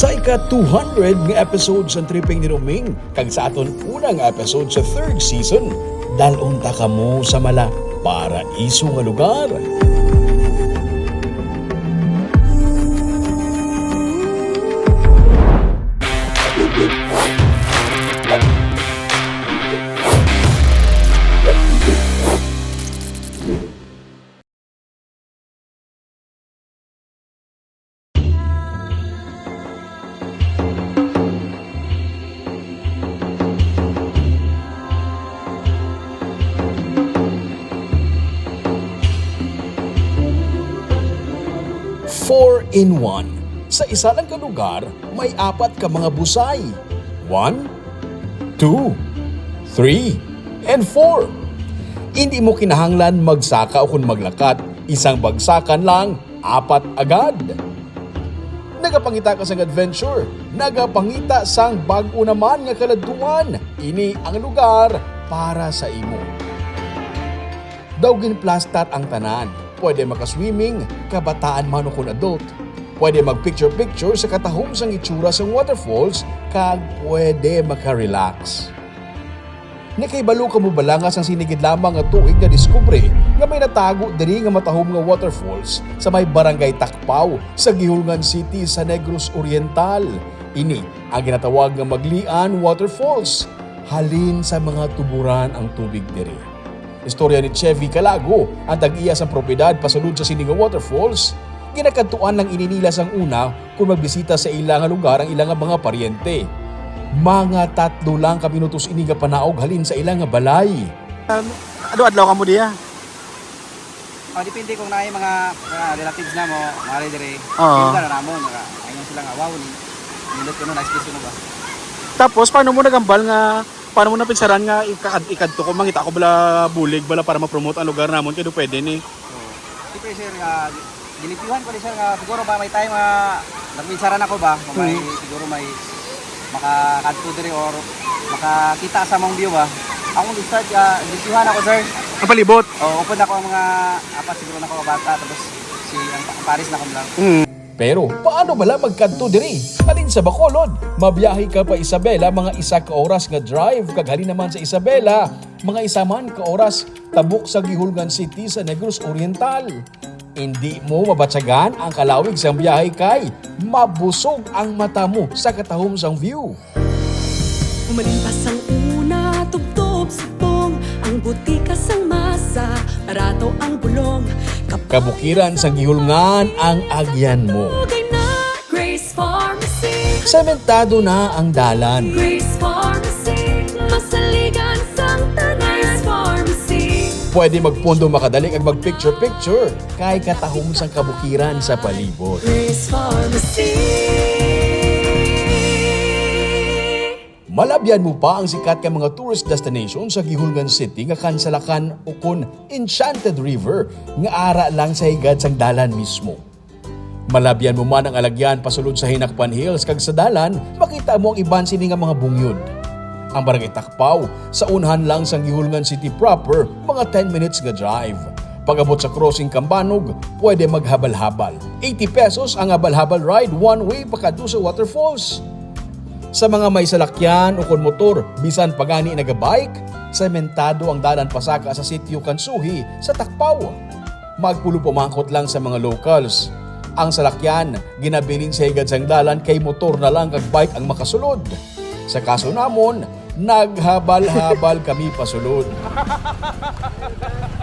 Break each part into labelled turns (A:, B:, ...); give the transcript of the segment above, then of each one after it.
A: Sa ika-200 nga episode sa Tripping ni Roming, kag sa aton unang episode sa third season, dalunta ka mo sa mala para iso nga lugar. In one. Sa isa lang ka lugar, may apat ka mga busay. One, two, three, and four. Hindi mo kinahanglan magsaka o kung maglakat, isang bagsakan lang, apat agad. Nagapangita ka sang adventure, nagapangita sang bag-o naman nga kaladtuan. Ini ang lugar para sa imo. Daw ginplastat ang tanan. Pwede makaswimming, kabataan man o kung adult. Pwede mag-picture-picture sa katahom sang itsura sa waterfalls, kag pwede makarelax. Nakaibalo ka mo balangas ang sinigid lamang nga tuig nga diskubre nga may natago diri nga matahom nga waterfalls sa may barangay Takpaw sa Gihulngan City sa Negros Oriental. Ini ang ginatawag nga Maglian Waterfalls. Halin sa mga tuburan ang tubig diri. Istorya ni Chevy Calago, ang tag-iya sa propiedad pasulod sa Sininga Waterfalls. Ginakadtuan ng ininilas ang una kung magbisita sa ilang nga lugar ang ilang nga mga paryente. Mga tatlo lang ka minutos ini nga panaog halin sa ilang nga balay.
B: Ano adlaw ka mo diya?
C: Oh, depende kung naay mga, mga relatives na mo, mga dire.
B: Oo.
C: Hindi na namon, nga ayun sila nga wow ni. Nindot ko no nice place ba.
B: Tapos paano mo nagambal nga paano mo napinsaran nga ikad ikadto ko mangita ko bala bulig bala para ma-promote ang lugar namon kaya pwede ni.
C: So, siyempre sir, nga gilipihan ko ni sir nga siguro ba may time nga nagminsaran ako ba, kung may siguro may makakadto dire or makakita sa mong view ba. Ako start nga gilipihan ako sir.
B: Ang palibot.
C: Oh, open ako ang mga apat siguro na ako bata tapos si ang, ang Paris na ko lang.
A: Pero paano bala magkanto diri? Halin sa Bacolod, mabiyahe ka pa Isabela mga isa ka oras nga drive kag halin naman sa Isabela, mga isa man ka oras tabok sa Gihulgan City sa Negros Oriental. Hindi mo mabatsagan ang kalawig sa biyahe kay mabusog ang mata mo sa katahom sang view.
D: Umalimpas ang una, tugtog subong Ang butika sang masa, parato ang bulong
A: Kabukiran sa Gihulngan ang agyan mo. Sementado na ang dalan.
D: Grace
A: Pwede magpundo makadali kag mag-picture-picture kay katahom sang kabukiran sa palibot.
D: Grace Pharmacy
A: Malabyan mo pa ang sikat ka mga tourist destination sa Gihulgan City nga kansalakan o kun Enchanted River nga ara lang sa higad sang dalan mismo. Malabyan mo man ang alagyan pasulod sa Hinakpan Hills kag sa dalan, makita mo ang iban sini nga mga bungyod. Ang barangay Takpaw, sa unhan lang sa Gihulgan City proper, mga 10 minutes nga drive. Pag-abot sa crossing Kambanog, pwede maghabal-habal. 80 pesos ang habal-habal ride one way pakadto sa waterfalls. Sa mga may salakyan o kon motor, bisan pagani nagabike, sementado ang dalan pasaka sa sitio Kansuhi sa Takpaw. Magpulo pumangkot lang sa mga locals. Ang salakyan, ginabilin sa higad sang dalan kay motor na lang kag bike ang makasulod. Sa kaso namon, naghabal-habal kami pasulod.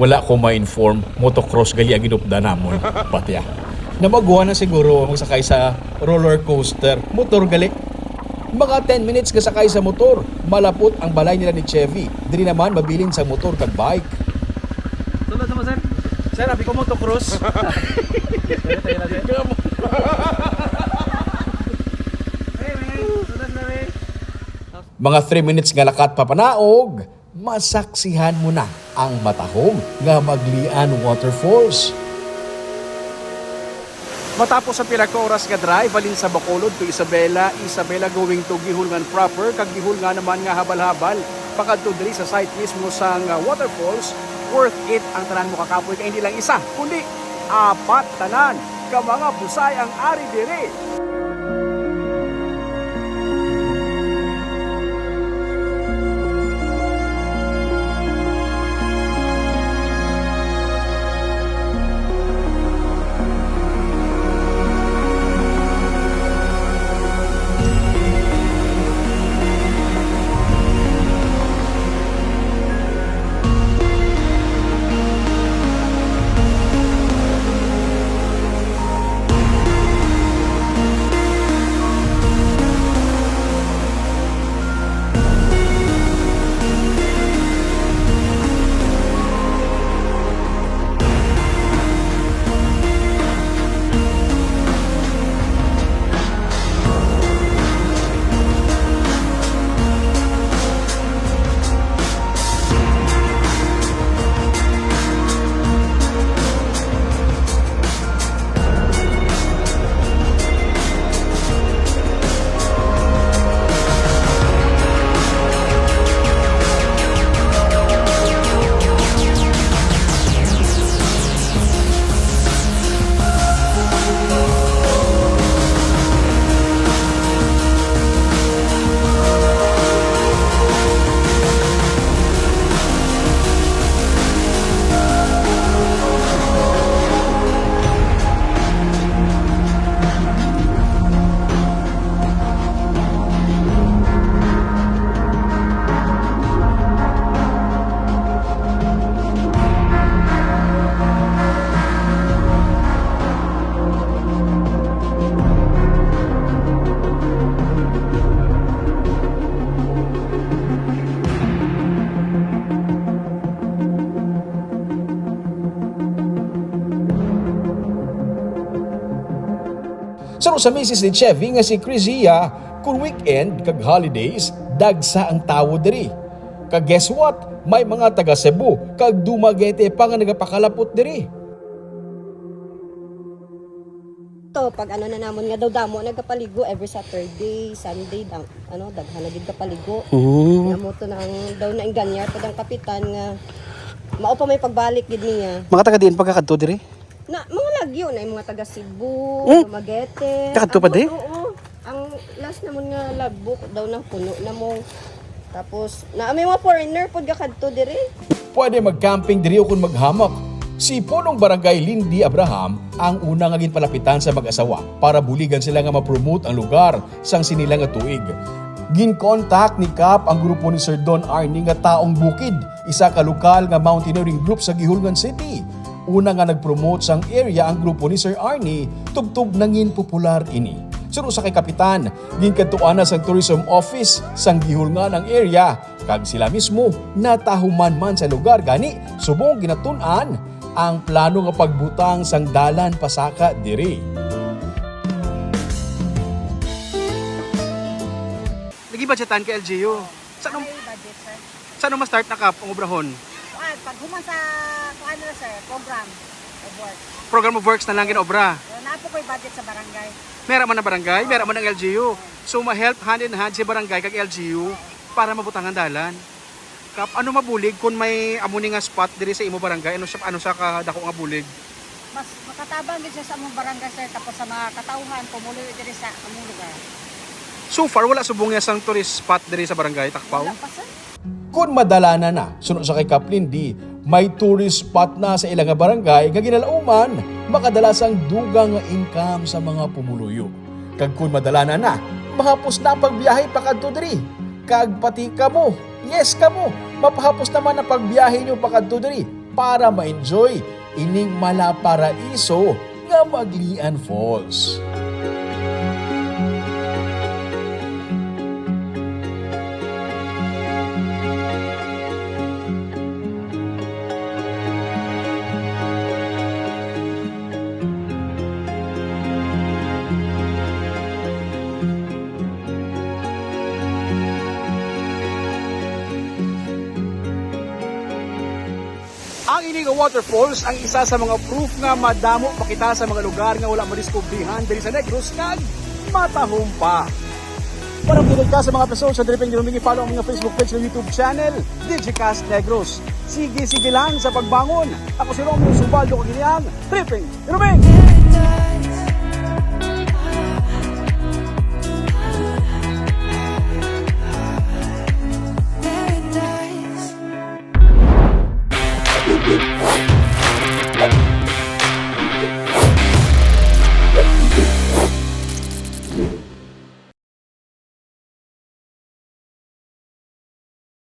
A: wala ko ma-inform. Motocross gali ang inupdana mo patya ah. nabaguha na siguro ang sakay sa roller coaster. Motor gali. Mga 10 minutes ka sakay sa motor. Malapot ang balay nila ni Chevy. Diri naman mabilin sa motor kag bike.
C: Tulad naman sir.
B: Sir abi ko motocross.
A: Mga 3 minutes nga lakat papanaog masaksihan mo na ang matahong nga Maglian Waterfalls.
B: Matapos ang pila ka oras nga drive balin sa Bacolod to Isabela, Isabela going to Gihulngan proper, kag Gihulngan naman nga habal-habal pakadto diri sa site mismo sa waterfalls, worth it ang tanan mo kakapoy kay hindi lang isa, kundi apat tanan ka mga busay ang ari diri.
A: Sa sa misis ni Chevy nga si Crizia, kung weekend kag holidays, dagsa ang tawo diri. Kag guess what? May mga taga Cebu kag Dumaguete pa nga nagapakalapot diri.
E: to pag ano na namon nga daw damo nagkapaligo every Saturday, Sunday dang ano daghan na gid kapaligo.
B: Hmm.
E: Namo to nang daw na inganyar pud ang kapitan nga mao pa may pagbalik gid niya.
B: Mga taga diin pagkakadto diri.
E: Na lagyo na yung mga taga Cebu,
B: Hmm?
E: Dumaguete.
B: Kakadto pa
E: Ang-
B: di?
E: Oo. Ang last namon nga logbook daw na puno na mo. Tapos na may mga foreigner pud kakadto diri.
A: Pwede mag-camping diri o kung maghamak. Si Punong Barangay Lindy Abraham ang unang ngaging palapitan sa mag-asawa para buligan sila nga ma-promote ang lugar sang sinila nga tuig. Gin-contact ni Kap ang grupo ni Sir Don Arnie nga taong bukid, isa ka lokal nga mountaineering group sa Gihulgan City. Una nga nag-promote sang area ang grupo ni Sir Arnie, tugtog nangin popular ini. Suro sa kay Kapitan, ginkadtuan na sa tourism office sang gihulngan ang area kag sila mismo natahuman man sa lugar gani subong ginatun-an ang plano nga pagbutang sang dalan pasaka diri.
B: Lagi budgetan ka LGU. Saan
F: May budget, sir.
B: saan mo start na kap ang obrahon?
F: Kuan, pag human sa kuan na sir, program of work.
B: Program of works na lang ginobra.
F: So, naapo ko yung budget sa barangay.
B: Mera man na barangay, mera man ang LGU. So ma-help hand in hand si barangay kag LGU para mabutangan dalan. Kap ano mabulig kung may amuni nga spot diri sa imo barangay ano sa ano sa kadako nga bulig?
F: Mas makatabang din siya sa among barangay sir, tapos sa mga katauhan, pumuloy diri sa among lugar.
B: So far wala subong nga sang tourist spot diri sa barangay Takpaw.
F: Wala pa sir.
A: Kung madalanan na, sunod sa kay Kaplindi, may tourist spot na sa ilang nga barangay nga ginalauman, makadalas ang dugang nga income sa mga pumuluyo. Kag kung madalanan na, mahapos na ang pagbiyahe pa kadto diri. Kag pati ka mo, yes ka mo, mapahapos naman ang pagbiyahe nyo pa kadto diri para ma-enjoy ining malaparaiso nga Maglian Falls. Nga waterfalls ang isa sa mga proof nga madamo pakita sa mga lugar nga wala madiskubrihan diri sa Negros kag matahom pa. Para updated ka sa mga episodes sa Dripping Ruming, follow ang mga Facebook page ng YouTube channel, Digicast Negros. Sige, sige lang sa pagbangon. Ako si Romeo Subaldo, kaginiang Dripping Ruming!